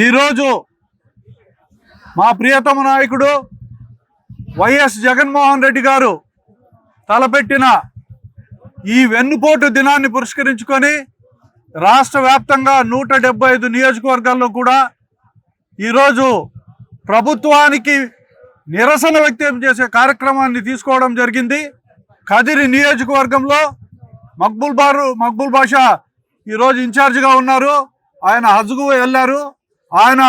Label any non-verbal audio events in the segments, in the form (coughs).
ఈరోజు మా ప్రియతమ నాయకుడు వైఎస్ జగన్మోహన్ రెడ్డి గారు తలపెట్టిన ఈ వెన్నుపోటు దినాన్ని పురస్కరించుకొని రాష్ట్ర వ్యాప్తంగా నూట డెబ్బై ఐదు నియోజకవర్గాల్లో కూడా ఈరోజు ప్రభుత్వానికి నిరసన వ్యక్తం చేసే కార్యక్రమాన్ని తీసుకోవడం జరిగింది. కదిరి నియోజకవర్గంలో మక్బుల్ బారు మక్బుల్ బాషా ఈరోజు ఇన్ఛార్జిగా ఉన్నారు. ఆయన హజ్కు వెళ్ళారు. ఆయన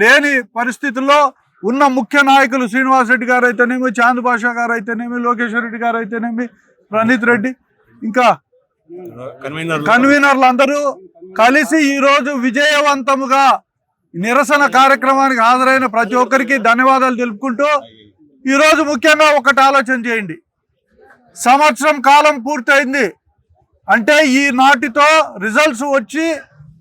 లేని పరిస్థితుల్లో ఉన్న ముఖ్య నాయకులు శ్రీనివాస్ రెడ్డి గారు అయితేనేమి చాంద్ బాషా గారు అయితేనేమి లోకేశ్వర్ రెడ్డి గారు అయితేనేమి ప్రణీత్ రెడ్డి ఇంకా కన్వీనర్ కన్వీనర్లు అందరూ కలిసి ఈ రోజు విజయవంతముగా నిరసన కార్యక్రమానికి హాజరైన ప్రతి ఒక్కరికి ధన్యవాదాలు తెలుపుకుంటూ ఈ రోజు ముఖ్యంగా ఒకటి ఆలోచన చేయండి. సంవత్సరం కాలం పూర్తయింది. అంటే ఈ నాటితో రిజల్ట్స్ వచ్చి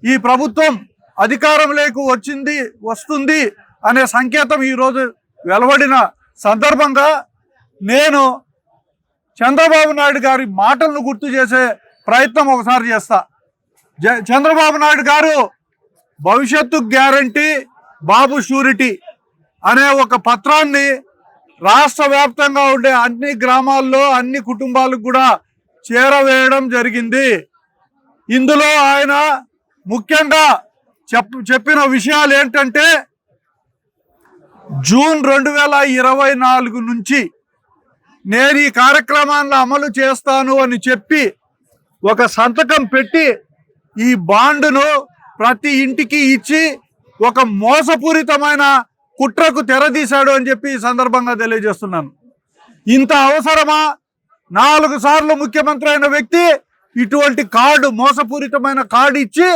ఈ ప్రభుత్వం అధికారంలోకి వచ్చింది వస్తుంది అనే సంకేతం ఈరోజు వెలువడిన సందర్భంగా నేను చంద్రబాబు నాయుడు గారి మాటలను గుర్తు చేసే ప్రయత్నం ఒకసారి చేస్తా. చంద్రబాబు నాయుడు గారు భవిష్యత్తు గ్యారంటీ బాబు షూరిటీ అనే ఒక పత్రాన్ని రాష్ట్ర వ్యాప్తంగా ఉండే అన్ని గ్రామాల్లో అన్ని కుటుంబాలకు కూడా చేరవేయడం జరిగింది. ఇందులో ఆయన ముఖ్యంగా చెప్పిన విషయాలు ఏంటంటే జూన్ రెండు వేల ఇరవై నాలుగు నుంచి నేను ఈ కార్యక్రమాన్ని అమలు చేస్తాను అని చెప్పి ఒక సంతకం పెట్టి ఈ బాండును ప్రతి ఇంటికి ఇచ్చి ఒక మోసపూరితమైన కుట్రకు తెరదీశాడు అని చెప్పి ఈ సందర్భంగా తెలియజేస్తున్నాను. ఇంత అవసరమా? నాలుగు సార్లు ముఖ్యమంత్రి అయిన వ్యక్తి ఇటువంటి కార్డు మోసపూరితమైన కార్డు ఇచ్చి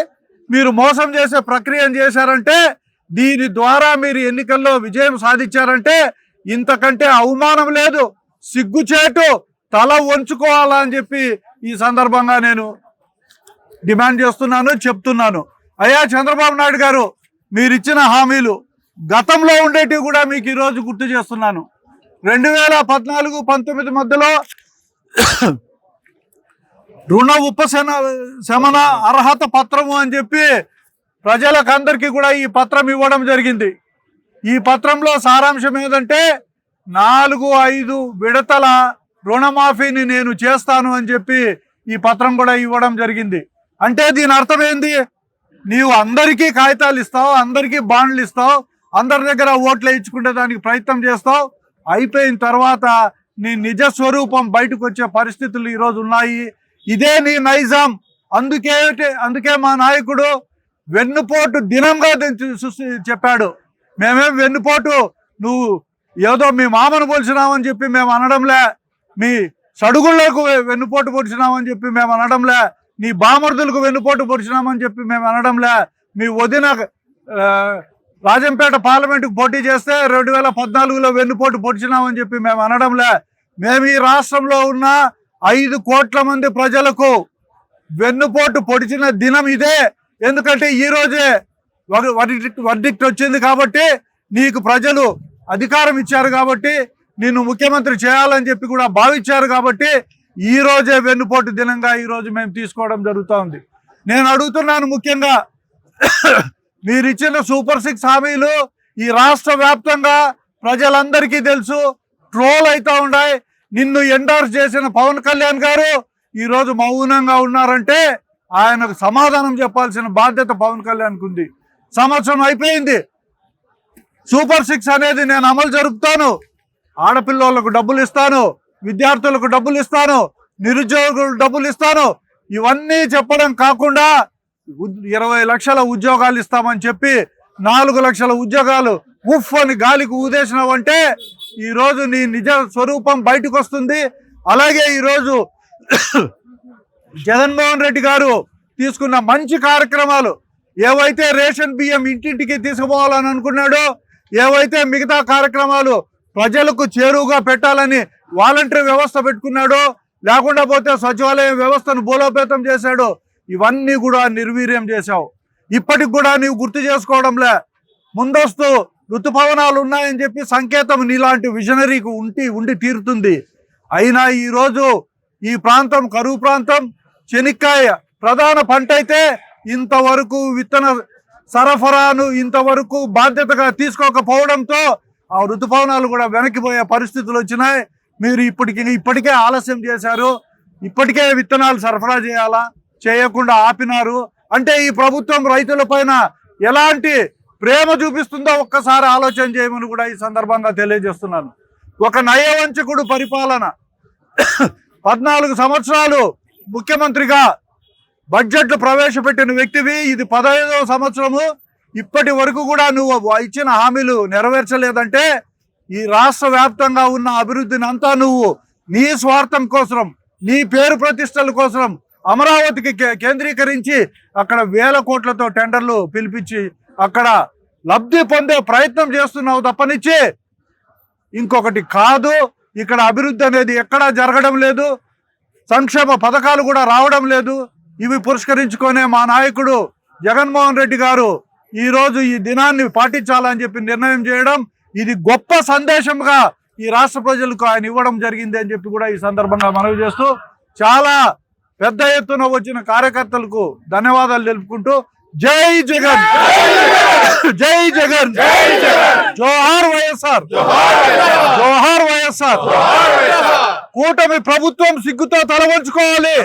మీరు మోసం చేసే ప్రక్రియను చేశారంటే దీని ద్వారా మీరు ఎన్నికల్లో విజయం సాధించారంటే ఇంతకంటే అవమానం లేదు సిగ్గుచేటు తల వంచుకోవాలా అని చెప్పి ఈ సందర్భంగా నేను డిమాండ్ చేస్తున్నాను చెప్తున్నాను. అయ్యా చంద్రబాబు నాయుడు గారు మీరు ఇచ్చిన హామీలు గతంలో ఉండేటివి కూడా మీకు ఈరోజు గుర్తు చేస్తున్నాను. రెండు వేల పద్నాలుగు పంతొమ్మిది మధ్యలో రుణ ఉపశమన శమన అర్హత పత్రము అని చెప్పి ప్రజలకు అందరికీ కూడా ఈ పత్రం ఇవ్వడం జరిగింది. ఈ పత్రంలో సారాంశం ఏంటంటే నాలుగు ఐదు విడతల రుణమాఫీని నేను చేస్తాను అని చెప్పి ఈ పత్రం కూడా ఇవ్వడం జరిగింది. అంటే దీని అర్థం ఏంది? నీవు అందరికీ కాగితాలు ఇస్తావు అందరికీ బాండ్లు ఇస్తావు అందరి దగ్గర ఓట్లు వేయించుకునే దానికి ప్రయత్నం చేస్తావు. అయిపోయిన తర్వాత నీ నిజ స్వరూపం బయటకు వచ్చే పరిస్థితులు ఈరోజు ఉన్నాయి. ఇదే నీ నైజాం. అందుకే అందుకే మా నాయకుడు వెన్నుపోటు దినంగా చెప్పాడు. మేమేం వెన్నుపోటు? నువ్వు ఏదో మీ మామను పోల్చినామని చెప్పి మేము అనడంలే. మీ సడుగుళ్ళకు వెన్నుపోటు పొడిచినామని చెప్పి మేము అనడంలే. నీ బామర్దులకు వెన్నుపోటు పొడిచినామని చెప్పి మేము అనడంలే. మీ వదిన రాజంపేట పార్లమెంటుకు పోటీ చేస్తే రెండు వేల పద్నాలుగులో వెన్నుపోటు పొడిచినామని చెప్పి మేము అనడంలే. మేము ఈ రాష్ట్రంలో ఉన్న ఐదు కోట్ల మంది ప్రజలకు వెన్నుపోటు పొడిచిన దినం ఇదే. ఎందుకంటే ఈ రోజే వర్డిక్ట్ వర్డిక్ట్ వచ్చింది కాబట్టి నీకు ప్రజలు అధికారం ఇచ్చారు కాబట్టి నిన్ను ముఖ్యమంత్రి చేయాలని చెప్పి కూడా భావించారు కాబట్టి ఈ రోజే వెన్నుపోటు దినంగా ఈ రోజు మేము తీసుకోవడం జరుగుతూ ఉంది నేను అడుగుతున్నాను ముఖ్యంగా (coughs) మీరిచ్చిన సూపర్ సిక్స్ హామీలు ఈ రాష్ట్ర వ్యాప్తంగా ప్రజలందరికీ తెలుసు. ట్రోల్ అవుతూ ఉన్నాయి నిన్ను ఎండార్స్ చేసిన పవన్ కళ్యాణ్ గారు ఈరోజు మౌనంగా ఉన్నారంటే ఆయనకు సమాధానం చెప్పాల్సిన బాధ్యత పవన్ కళ్యాణ్కి ఉంది. సంవత్సరం అయిపోయింది. సూపర్ సిక్స్ అనేది నేను అమలు జరుపుతాను. ఆడపిల్లలకు డబ్బులు ఇస్తాను. విద్యార్థులకు డబ్బులు ఇస్తాను. నిరుద్యోగులకు డబ్బులు ఇస్తాను. ఇవన్నీ చెప్పడం కాకుండా ఉద్- ఇరవై లక్షల ఉద్యోగాలు ఇస్తామని చెప్పి నాలుగు లక్షల ఉద్యోగాలు ఉఫ్ అని గాలికి ఊదేసినావంటే ఈరోజు నీ నిజ స్వరూపం బయటకు వస్తుంది. అలాగే ఈరోజు జగన్మోహన్ రెడ్డి గారు తీసుకున్న మంచి కార్యక్రమాలు ఏవైతే రేషన్ బియ్యం ఇంటింటికి తీసుకుపోవాలని అనుకున్నాడో ఏవైతే మిగతా కార్యక్రమాలు ప్రజలకు చేరువుగా పెట్టాలని వాలంటరీ వ్యవస్థ పెట్టుకున్నాడో లేకుండా పోతే సచివాలయం వ్యవస్థను బలోపేతం చేశాడో ఇవన్నీ కూడా నిర్వీర్యం చేశావు. ఇప్పటికి కూడా నీవు గుర్తు చేసుకోవడంలే. ముందస్తు ఋతుపవనాలు ఉన్నాయని చెప్పి సంకేతం నీలాంటి విజనరీకి ఉండి ఉండి తీరుతుంది. అయినా ఈరోజు ఈ ప్రాంతం కరువు ప్రాంతం చెనిక్కాయ ప్రధాన పంట అయితే ఇంతవరకు విత్తన సరఫరాను ఇంతవరకు బాధ్యతగా తీసుకోకపోవడంతో ఆ ఋతుపవనాలు కూడా వెనక్కిపోయే పరిస్థితులు వచ్చినాయి. మీరు ఇప్పటికి ఇప్పటికే ఆలస్యం చేశారు. ఇప్పటికే విత్తనాలు సరఫరా చేయాలా? చేయకుండా ఆపినారు. అంటే ఈ ప్రభుత్వం రైతుల పైన ఎలాంటి ప్రేమ చూపిస్తుందో ఒక్కసారి ఆలోచన చేయమని కూడా ఈ సందర్భంగా తెలియజేస్తున్నాను. ఒక నయవంచకుడు పరిపాలన. పద్నాలుగు సంవత్సరాలు ముఖ్యమంత్రిగా బడ్జెట్లు ప్రవేశపెట్టిన వ్యక్తివి. ఇది పదహైదవ సంవత్సరము. ఇప్పటి వరకు కూడా నువ్వు ఇచ్చిన హామీలు నెరవేర్చలేదంటే ఈ రాష్ట్ర వ్యాప్తంగా ఉన్న అభివృద్ధిని అంతా నువ్వు నీ స్వార్థం కోసం నీ పేరు ప్రతిష్టల కోసం అమరావతికి కే- కేంద్రీకరించి అక్కడ వేల కోట్లతో టెండర్లు పిలిపించి అక్కడ లబ్ధి పొందే ప్రయత్నం చేస్తున్నావు తప్పనిచ్చి ఇంకొకటి కాదు. ఇక్కడ అభివృద్ధి అనేది ఎక్కడా జరగడం లేదు. సంక్షేమ పథకాలు కూడా రావడం లేదు. ఇవి పురస్కరించుకొనే మా నాయకుడు జగన్మోహన్ రెడ్డి గారు ఈరోజు ఈ దినాన్ని పాటించాలని చెప్పి నిర్ణయం చేయడం ఇది గొప్ప సందేశంగా ఈ రాష్ట్ర ప్రజలకు ఆయన ఇవ్వడం జరిగింది అని చెప్పి కూడా ఈ సందర్భంగా మనవి చేస్తూ చాలా పెద్ద ఎత్తున వచ్చిన కార్యకర్తలకు ధన్యవాదాలు తెలుపుకుంటూ జై జగన్ జై జగన్ జోహార్ వైఎస్ఆర్ జోహార్ వైఎస్ఆర్ కూటమి ప్రభుత్వం సిగ్గుతో తల వంచుకోవాలి